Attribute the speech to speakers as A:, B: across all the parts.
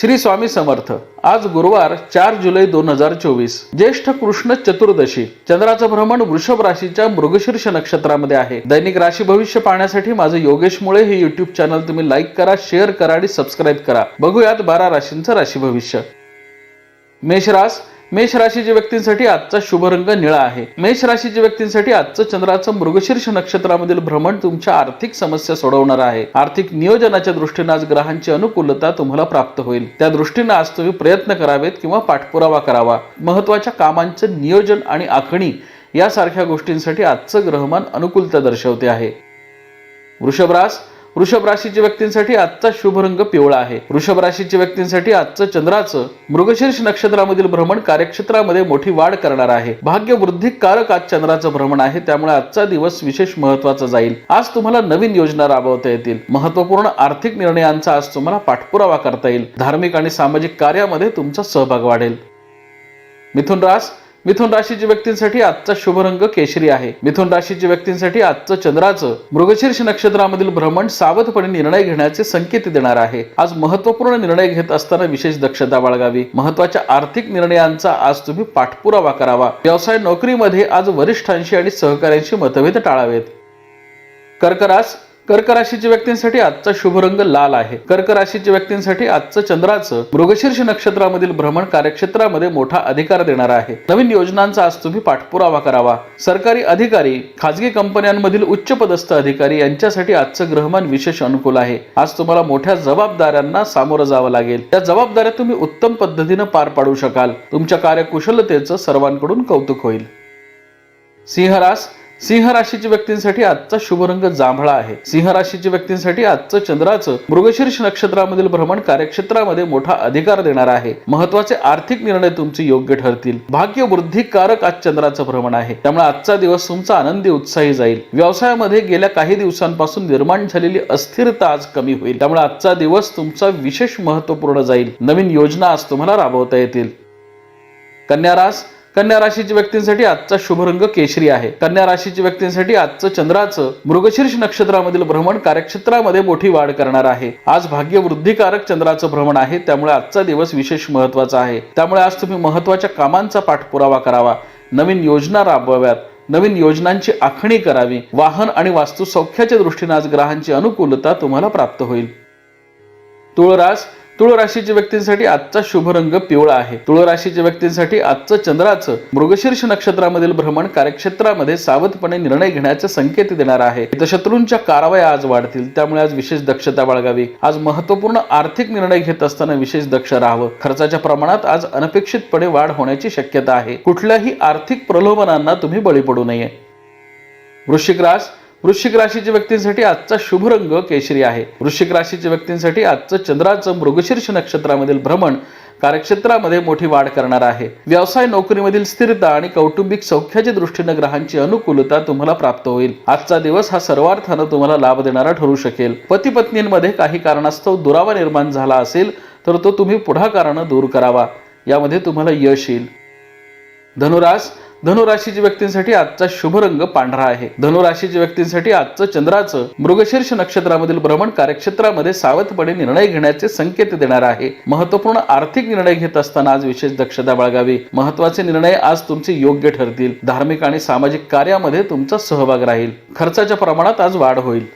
A: श्री स्वामी समर्थ. आज गुरुवार चार जुलै दोन हजार चोवीस. ज्येष्ठ कृष्ण चतुर्दशी चंद्राचं भ्रमण वृषभ राशीच्या मृगशीर्ष नक्षत्रामध्ये आहे. दैनिक राशी भविष्य पाहण्यासाठी माझं योगेश मुळे हे युट्यूब चॅनल तुम्ही लाईक करा शेअर करा आणि सबस्क्राईब करा. बघूयात बारा राशींचं राशी भविष्य. मेष रास मेष राशीच्या व्यक्तींसाठी आजचा शुभ रंग निळा आहे. मेष राशीच्या व्यक्तींसाठी आजचं चंद्राचं मृगशीर्ष नक्षत्रामधील भ्रमण तुमच्या आर्थिक समस्या सोडवणार आहे. आर्थिक नियोजनाच्या दृष्टीने आज ग्रहांची अनुकूलता तुम्हाला प्राप्त होईल. त्या दृष्टीने आज तुम्ही प्रयत्न करावेत किंवा पाठपुरावा करावा. महत्त्वाच्या कामांचं नियोजन आणि आखणी यासारख्या गोष्टींसाठी आजचं ग्रहमान अनुकूलता दर्शवते आहे. वृषभरास वृषभ राशीच्या व्यक्तींसाठी आजचा शुभ रंग पिवळा आहे. वृषभ राशीच्या व्यक्तींसाठी आजचं चंद्राचं मृगशीर्ष नक्षत्रामधील भ्रमण कार्यक्षेत्रामध्ये मोठी वाढ करणार आहे. भाग्य वृद्धी कारक आज चंद्राचं भ्रमण आहे त्यामुळे आजचा दिवस विशेष महत्त्वाचा जाईल. आज तुम्हाला नवीन योजना राबवता येतील. महत्त्वपूर्ण आर्थिक निर्णयांचा आज तुम्हाला पाठपुरावा करता येईल. धार्मिक आणि सामाजिक कार्यामध्ये तुमचा सहभाग वाढेल. मिथुन रास मिथुन राशीच्या व्यक्तींसाठी आजचा शुभ रंग केशरी आहे. मिथुन राशीच्या व्यक्तींसाठी आजचं चंद्राचं मृगशीर्ष नक्षत्रामधील भ्रमण सावधपणे निर्णय घेण्याचे संकेत देणार आहे. आज महत्त्वपूर्ण निर्णय घेत असताना विशेष दक्षता बाळगावी. महत्त्वाच्या आर्थिक निर्णयांचा आज तुम्ही पाठपुरावा करावा. व्यवसाय नोकरीमध्ये आज वरिष्ठांशी आणि सहकाऱ्यांशी मतभेद टाळावेत. कर्करास कर्क राशीच्या व्यक्तींसाठी आजचा शुभ रंग लाल आहे. कर्क राशीच्या व्यक्तींसाठी आजचं चंद्राचं मृगशीर्ष नक्षत्रामधील भ्रमण कार्यक्षेत्रामध्ये मोठा अधिकार देणार आहे. नवीन योजनांचा आज तुम्ही पाठपुरावा करावा. सरकारी अधिकारी खाजगी कंपन्यांमधील उच्च पदस्थ अधिकारी यांच्यासाठी आजचं ग्रहमान विशेष अनुकूल आहे. आज तुम्हाला मोठ्या जबाबदाऱ्यांना सामोरं जावं लागेल. त्या जबाबदाऱ्या तुम्ही उत्तम पद्धतीनं पार पाडू शकाल. तुमच्या कार्यकुशलतेचं सर्वांकडून कौतुक होईल. सिंहरास सिंह राशीच्या व्यक्तींसाठी आजचा शुभ रंग जांभळा आहे. सिंह राशीच्या व्यक्तींसाठी आजचं चंद्राचं मृगशीर्ष नक्षत्रामधील भ्रमण कार्यक्षेत्रामध्ये मोठा अधिकार देणार आहे. महत्त्वाचे आर्थिक निर्णय तुमचे योग्य ठरतील. भाग्य वृद्धिकारक आज चंद्राचं भ्रमण आहे. त्यामुळे आजचा दिवस तुमचा आनंदी उत्साही जाईल. व्यवसायामध्ये गेल्या काही दिवसांपासून निर्माण झालेली अस्थिरता आज कमी होईल. त्यामुळे आजचा दिवस तुमचा विशेष महत्त्वपूर्ण जाईल. नवीन योजना आज तुम्हाला राबवता येतील. कन्यारास कन्या राशीच्या व्यक्तींसाठी आजचा शुभ रंग केशरी आहे. कन्या राशीच्या व्यक्तींसाठी आजचं चंद्राचं मृगशीर्ष नक्षत्रामधील भ्रमण कार्यक्षेत्रामध्ये मोठी वाढ करणार आहे. आज भाग्य वृद्धिकारक चंद्राचं भ्रमण आहे. त्यामुळे आजचा दिवस विशेष महत्त्वाचा आहे. त्यामुळे आज तुम्ही महत्त्वाच्या कामांचा पाठपुरावा करावा. नवीन योजना राबवाव्यात. नवीन योजनांची आखणी करावी. वाहन आणि वास्तू सौख्याच्या दृष्टीने आज ग्रहांची अनुकूलता तुम्हाला प्राप्त होईल. तुळरास तुळ राशीच्या व्यक्तींसाठी आजचा शुभ रंग पिवळा आहे. तुळ राशीच्या व्यक्तींसाठी आजचं चंद्राचं मृगशीर्ष नक्षत्रामधील भ्रमण कार्यक्षेत्रामध्ये सावधपणे निर्णय घेण्याचे संकेत देणार आहे. शत्रूंच्या कारवाया आज वाढतील. त्यामुळे आज विशेष दक्षता बाळगावी. आज महत्त्वपूर्ण आर्थिक निर्णय घेत असताना विशेष दक्ष राहावं. खर्चाच्या प्रमाणात आज अनपेक्षितपणे वाढ होण्याची शक्यता आहे. कुठल्याही आर्थिक प्रलोभनांना तुम्ही बळी पडू नये. वृश्चिक रास वृश्चिक राशीच्या व्यक्तींसाठी आजचा शुभ रंग केशरी आहे. वृश्चिक राशीच्या व्यक्तींसाठी आजचं चंद्राचं मृगशीर्ष नक्षत्रामधील भ्रमण कार्यक्षेत्रामध्ये मोठी वाढ करणार आहे. व्यवसाय नोकरीमधील स्थिरता आणि कौटुंबिक सौख्याच्या दृष्टीने ग्रहांची अनुकूलता तुम्हाला प्राप्त होईल. आजचा दिवस हा सर्वार्थानं तुम्हाला लाभ देणारा ठरू शकेल. पती पत्नींमध्ये काही कारणास्तव दुरावा निर्माण झाला असेल तर तो तुम्ही पुढाकारानं दूर करावा. यामध्ये तुम्हाला यश येईल. धनुरास धनुराशीच्या व्यक्तींसाठी आजचा शुभ रंग पांढरा आहे. धनुराशीच्या व्यक्तींसाठी आजचं चंद्राचं मृगशीर्ष नक्षत्रामधील भ्रमण कार्यक्षेत्रामध्ये सावधपणे निर्णय घेण्याचे संकेत देणार आहे. महत्त्वपूर्ण आर्थिक निर्णय घेत असताना आज विशेष दक्षता बाळगावी. महत्त्वाचे निर्णय आज तुमचे योग्य ठरतील. धार्मिक आणि सामाजिक कार्यामध्ये तुमचा सहभाग राहील. खर्चाच्या प्रमाणात आज वाढ होईल.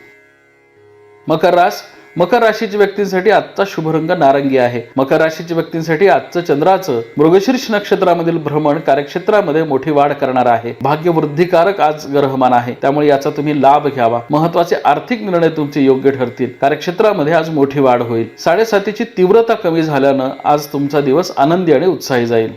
A: मकर रास मकर राशीच्या व्यक्तींसाठी आजचा शुभ रंग नारंगी आहे. मकर राशीच्या व्यक्तींसाठी आजचं चंद्राचं मृगशीर्ष नक्षत्रामधील भ्रमण कार्यक्षेत्रामध्ये मोठी वाढ करणार आहे. भाग्य वृद्धिकारक आज ग्रहमान आहे. त्यामुळे याचा तुम्ही लाभ घ्यावा. महत्त्वाचे आर्थिक निर्णय तुमचे योग्य ठरतील. कार्यक्षेत्रामध्ये आज मोठी वाढ होईल. साडेसातीची तीव्रता कमी झाल्यानं आज तुमचा दिवस आनंदी आणि उत्साही जाईल.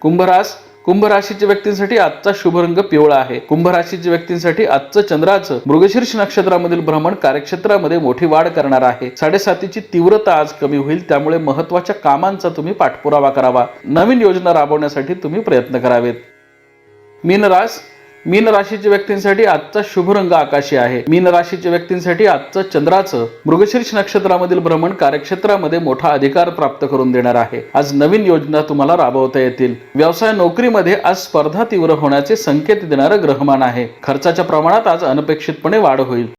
A: कुंभरास कुंभ राशीच्या व्यक्तींसाठी आजचा शुभ रंग पिवळा आहे. कुंभ राशीच्या व्यक्तींसाठी आजचं चंद्राचं मृगशीर्ष नक्षत्रामधील भ्रमण कार्यक्षेत्रामध्ये मोठी वाढ करणार आहे. साडेसातीची तीव्रता आज कमी होईल त्यामुळे महत्त्वाच्या कामांचा तुम्ही पाठपुरावा करावा. नवीन योजना राबवण्यासाठी तुम्ही प्रयत्न करावेत. मीनरास मीन राशीच्या व्यक्तींसाठी आजचा शुभ रंग आकाशी आहे. मीन राशीच्या व्यक्तींसाठी आजचं चंद्राचं मृगशीर्ष नक्षत्रामधील भ्रमण कार्यक्षेत्रामध्ये मोठा अधिकार प्राप्त करून देणार आहे. आज नवीन योजना तुम्हाला राबवता येतील. व्यवसाय नोकरीमध्ये आज स्पर्धा तीव्र होण्याचे संकेत देणारं ग्रहमान आहे. खर्चाच्या प्रमाणात आज अनपेक्षितपणे वाढ होईल.